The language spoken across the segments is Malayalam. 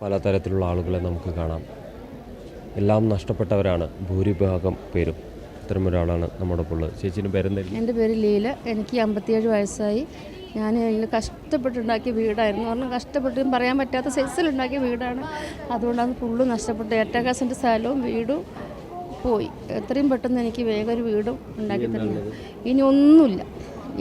പലതരത്തിലുള്ള ആളുകളെ നമുക്ക് കാണാം. എല്ലാം നഷ്ടപ്പെട്ടവരാണ് ഭൂരിഭാഗം പേരും. ഇത്തരമൊരാളാണ് നമ്മുടെ ഉള്ളത്. ചേച്ചിന്റെ പേരെന്തായിരുന്നു? എന്റെ പേര് ലീല. എനിക്ക് അമ്പത്തിയേഴ് വയസ്സായി. ഞാൻ ഇതിൽ കഷ്ടപ്പെട്ടുണ്ടാക്കിയ വീടായിരുന്നു. കാരണം കഷ്ടപ്പെട്ട് പറയാൻ പറ്റാത്ത സൈസിലുണ്ടാക്കിയ വീടാണ്. അതുകൊണ്ടാണ് ഫുള്ള് നഷ്ടപ്പെട്ടു എട്ടാക്കാസിന്റെ സ്ഥലവും വീടും പോയി. എത്രയും പെട്ടെന്ന് എനിക്ക് വേഗം ഒരു വീടും ഉണ്ടാക്കി തരുന്നു. ഇനി ഒന്നുമില്ല.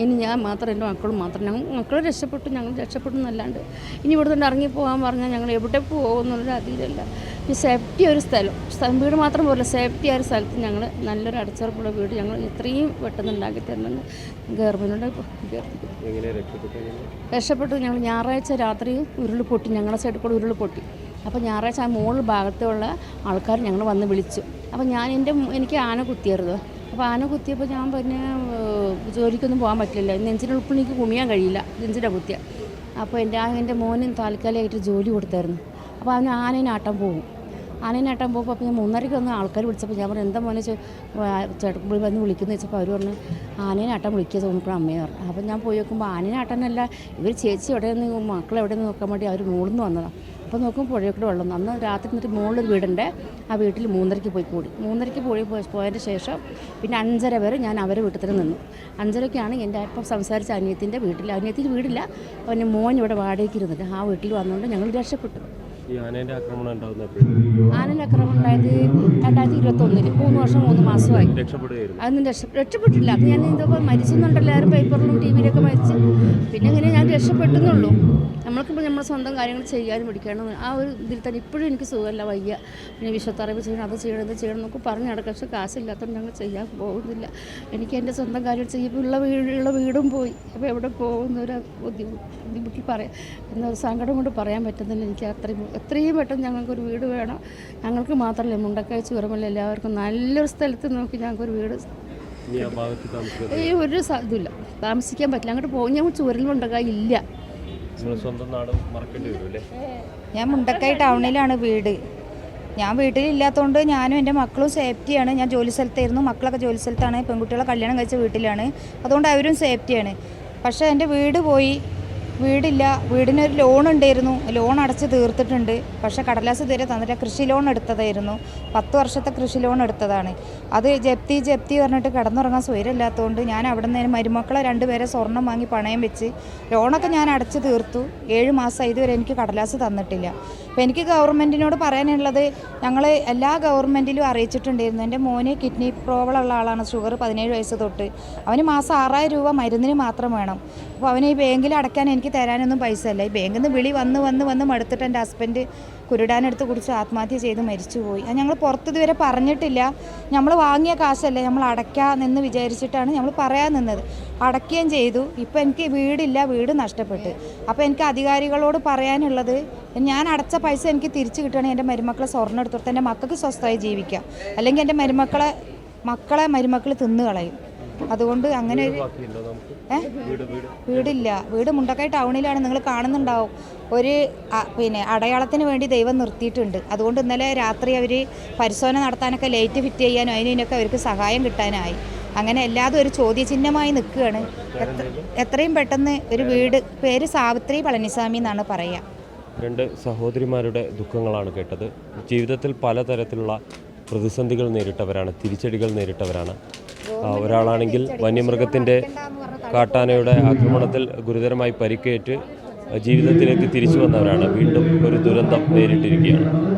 ഇനി ഞാൻ മാത്രം എന്റെ മക്കളും മാത്രം. ഞങ്ങൾ മക്കൾ രക്ഷപ്പെട്ടു ഞങ്ങൾ രക്ഷപ്പെട്ടു എന്നല്ലാണ്ട്. ഇനി ഇവിടെ നിന്ന് ഇറങ്ങി പോകാൻ പറഞ്ഞാൽ ഞങ്ങൾ എവിടെ പോകുമെന്നുള്ളൊരു അതിരല്ല ഈ സേഫ്റ്റി ഒരു സ്ഥലം. സ്ഥലം വീട് മാത്രം പോലെ സേഫ്റ്റി ആയ ഒരു സ്ഥലത്ത് ഞങ്ങൾ നല്ലൊരു അടച്ചുറപ്പുള്ള വീട് ഞങ്ങൾ ഇത്രയും പെട്ടെന്ന് ഉണ്ടാക്കി തരണമെന്ന് ഗവൺമെന്റിനോട് രക്ഷപ്പെട്ടു ഞങ്ങൾ? ഞായറാഴ്ച രാത്രി ഉരുൾ പൊട്ടി. ഞങ്ങളുടെ സൈഡിൽ കൂടെ ഉരുൾ പൊട്ടി. അപ്പോൾ ഞായറാഴ്ച ആ മുകളിൽ ഭാഗത്തുള്ള ആൾക്കാർ ഞങ്ങൾ വന്ന് വിളിച്ചു. അപ്പോൾ ഞാൻ എന്റെ എനിക്ക് ആന കുത്തിയായിരുന്നു. അപ്പോൾ ആന കുത്തിയപ്പോൾ ഞാൻ പിന്നെ ജോലിക്കൊന്നും പോകാൻ പറ്റില്ല. ഉൾപ്പിൽ എനിക്ക് കുമിയാൻ കഴിയില്ല. നെഞ്ചിന്റെ കുത്തിയ. അപ്പോൾ എന്റെ ആ എന്റെ മോനും താൽക്കാലികമായിട്ട് ജോലി കൊടുത്തായിരുന്നു. അപ്പോൾ അവന് ആനേനാട്ടം പോകും. ആനേനാട്ടം പോകുമ്പോൾ അപ്പോൾ ഞാൻ മൂന്നരയ്ക്ക് വന്ന് ആൾക്കാർ വിളിച്ചപ്പോൾ ഞാൻ പറഞ്ഞു എന്താ മോനെ ചേട്ടൻ വന്ന് വിളിക്കുന്നു വെച്ചപ്പോൾ അവർ പറഞ്ഞു ആനേനാട്ടം വിളിക്കുക തോന്നിയപ്പോൾ അമ്മയെ പറഞ്ഞു. അപ്പോൾ ഞാൻ പോയി നോക്കുമ്പോൾ ആനേനാട്ടനല്ല ഇവർ ചേച്ചി എവിടെ നിന്ന് മക്കളെവിടെ നിന്ന് നോക്കാൻ വേണ്ടി അവർ മുകളിൽ വന്നതാണ് അപ്പോൾ നോക്കുമ്പോൾ പുഴയൊക്കെ വെള്ളം അന്ന് രാത്രി എന്നിട്ട് മുകളിലൊരു വീടുണ്ട്. ആ വീട്ടിൽ മൂന്നരയ്ക്ക് പോയി കൂടി. മൂന്നരയ്ക്ക് പോയി പോയി- പോയതിന് ശേഷം പിന്നെ അഞ്ചര വരെ ഞാൻ അവരെ വീട്ടിൽ തന്നെ നിന്നു. അഞ്ചരയ്ക്കാണ് എന്റെ അപ്പം സംസാരിച്ച അനിയത്തിന്റെ വീട്ടിൽ. അനിയത്തിന്റെ വീടില്ല. അവന്റെ മോൻ ഇവിടെ വാടകയ്ക്ക് ഇരുന്നിട്ട് ആ വീട്ടിൽ വന്നുകൊണ്ട് ഞങ്ങൾ രക്ഷപ്പെട്ടു. ഈ ആനേന്റെ ആക്രമണം ഉണ്ടാകുന്ന എപ്പോഴും? ആനന്റെ ആക്രമണം ഉണ്ടായത് രണ്ടായിരത്തി ഇരുപത്തൊന്നിൽ മൂന്ന് വർഷം മൂന്ന് മാസമായി. രക്ഷപ്പെടുകയായിരുന്നു. അതൊന്നും രക്ഷ രക്ഷപ്പെട്ടില്ല അത് ഞാൻ ഇതൊക്കെ മരിച്ചെന്നുണ്ടല്ലോ. എല്ലാവരും പേപ്പറിലും ടി വിയിലൊക്കെ മരിച്ച്. പിന്നെ ഇങ്ങനെ ഞാൻ രക്ഷപ്പെട്ടെന്നുള്ളൂ. നമ്മൾക്കിപ്പോൾ നമ്മുടെ സ്വന്തം കാര്യങ്ങൾ ചെയ്യാനും പഠിക്കണം ആ ഒരു ഇതിൽ തന്നെ ഇപ്പോഴും എനിക്ക് സുഖമല്ല വയ്യ. പിന്നെ വിശ്വത്തറിവ് ചെയ്യണം അത് ചെയ്യണം ഇത് ചെയ്യണം എന്നൊക്കെ പറഞ്ഞു നടക്കാം. പക്ഷെ കാശില്ലാത്തതുകൊണ്ട് ഞങ്ങൾ ചെയ്യാൻ പോകുന്നില്ല. എനിക്ക് എന്റെ സ്വന്തം കാര്യം ചെയ്യുമ്പോൾ ഉള്ള വീടുള്ള വീടും പോയി. അപ്പോൾ എവിടെ പോകുന്ന ഒരു ബുദ്ധിമുട്ട് ബുദ്ധിമുട്ടിൽ പറയാം. എന്നൊരു സങ്കടം കൊണ്ട് പറയാൻ പറ്റുന്നില്ല. എനിക്ക് അത്രയും എത്രയും പെട്ടെന്ന് ഞങ്ങൾക്കൊരു വീട് വേണം. ഞങ്ങൾക്ക് മാത്രമല്ല മുണ്ടക്കായ ചുരമല്ല എല്ലാവർക്കും നല്ലൊരു സ്ഥലത്ത് നോക്കി ഞങ്ങൾക്കൊരു വീട് ഈ ഒരു ഇതില്ല താമസിക്കാൻ പറ്റില്ല. അങ്ങോട്ട് പോകും ഞങ്ങൾ ചുരൽ മുണ്ടക്കായ ഇല്ല. സ്വന്തം നാട് മറക്കേണ്ടി ഞാൻ മുണ്ടക്കൈ ടൗണിലാണ് വീട്. ഞാൻ വീട്ടിലില്ലാത്തതുകൊണ്ട് ഞാനും എന്റെ മക്കളും സേഫ്റ്റിയാണ്. ഞാൻ ജോലി സ്ഥലത്തായിരുന്നു. മക്കളൊക്കെ ജോലി സ്ഥലത്താണ്. പെൺകുട്ടികളെ കല്യാണം കഴിച്ച വീട്ടിലാണ്. അതുകൊണ്ട് അവരും സേഫ്റ്റിയാണ്. പക്ഷേ എന്റെ വീട് പോയി. വീടില്ല. വീടിനൊരു ലോൺ ഉണ്ടായിരുന്നു. ലോൺ അടച്ച് തീർത്തിട്ടുണ്ട്. പക്ഷെ കടലാസ് ഇതുവരെ തന്നിട്ട് കൃഷി ലോൺ എടുത്തതായിരുന്നു. പത്ത് വർഷത്തെ കൃഷി ലോൺ എടുത്തതാണ്. അത് ജപ്തി ജപ്തി പറഞ്ഞിട്ട് കിടന്നുറങ്ങാൻ സ്വൈരമില്ലാത്തതുകൊണ്ട് ഞാൻ അവിടെ നിന്ന് മരുമക്കളെ രണ്ടുപേരെ സ്വർണം വാങ്ങി പണയം വെച്ച് ലോണൊക്കെ ഞാൻ അടച്ച് തീർത്തു. ഏഴ് മാസം ഇതുവരെ എനിക്ക് കടലാസ് തന്നിട്ടില്ല. അപ്പോൾ എനിക്ക് ഗവൺമെന്റിനോട് പറയാനുള്ളത് ഞങ്ങൾ എല്ലാ ഗവൺമെന്റിലും അറിയിച്ചിട്ടുണ്ടായിരുന്നു. എന്റെ മോന് കിഡ്നി പ്രോബ്ലം ഉള്ള ആളാണ് ഷുഗർ പതിനേഴ് വയസ്സ് തൊട്ട്. അവന് മാസം ആറായിരം രൂപ മരുന്നിന് മാത്രം വേണം. അപ്പോൾ അവന് ഈ ബാങ്കിൽ അടയ്ക്കാൻ എനിക്ക് തരാനൊന്നും പൈസ ഇല്ല. ഈ ബാങ്കിൽ നിന്ന് വിളി വന്ന് വന്ന് വന്ന് മടുത്തിട്ട് എന്റെ ഹസ്ബൻഡ് കുരുടാനെടുത്ത് കുടിച്ച് ആത്മഹത്യ ചെയ്ത് മരിച്ചു പോയി അത് ഞങ്ങൾ പുറത്ത് ഇതുവരെ പറഞ്ഞിട്ടില്ല. നമ്മൾ വാങ്ങിയ കാശല്ലേ നമ്മൾ അടയ്ക്കാമെന്ന് വിചാരിച്ചിട്ടാണ് നമ്മൾ പറയാൻ നിന്നത്. അടയ്ക്കുകയും ചെയ്തു. ഇപ്പം എനിക്ക് വീടില്ല വീട് നഷ്ടപ്പെട്ട്. അപ്പോൾ എനിക്ക് അധികാരികളോട് പറയാനുള്ളത് ഞാൻ അടച്ച പൈസ എനിക്ക് തിരിച്ചു കിട്ടുകയാണെങ്കിൽ എന്റെ മരുമക്കളെ സ്വർണം എടുത്തോട്ട് എന്റെ മക്കൾക്ക് സ്വസ്ഥമായി ജീവിക്കാം. അല്ലെങ്കിൽ എന്റെ മരുമക്കളെ മക്കളെ മരുമക്കൾ തിന്നു കളയും അതുകൊണ്ട് അങ്ങനെ ഒരു വീടില്ല. വീട് മുണ്ടക്കൈ ടൗണിലാണ്. നിങ്ങൾ കാണുന്നുണ്ടാവും. ഒരു പിന്നെ അടയാളത്തിന് വേണ്ടി ദൈവം നിർത്തിയിട്ടുണ്ട്. അതുകൊണ്ട് ഇന്നലെ രാത്രി അവർ പരിശോധന നടത്താനൊക്കെ ലൈറ്റ് ഫിറ്റ് ചെയ്യാനും അതിനൊക്കെ അവർക്ക് സഹായം കിട്ടാനായി. അങ്ങനെ എല്ലാതും ഒരു ചോദ്യചിഹ്നമായി നിൽക്കുകയാണ്. എത്ര- എത്രയും പെട്ടെന്ന് ഒരു വീട് പേര് സാവിത്രി പളനിസ്വാമി എന്നാണ് പറയുക. രണ്ട് സഹോദരിമാരുടെ ദുഃഖങ്ങളാണ് കേട്ടത്. ജീവിതത്തിൽ പലതരത്തിലുള്ള പ്രതിസന്ധികൾ നേരിട്ടവരാണ് തിരിച്ചടികൾ നേരിട്ടവരാണ്. ഒരാളാണെങ്കിൽ വന്യമൃഗത്തിന്റെ കാട്ടാനയുടെ ആക്രമണത്തിൽ ഗുരുതരമായി പരിക്കേറ്റ് ജീവിതത്തിലേക്ക് തിരിച്ചു വന്നവരാണ്. വീണ്ടും ഒരു ദുരന്തം നേരിട്ടിരിക്കുകയാണ്.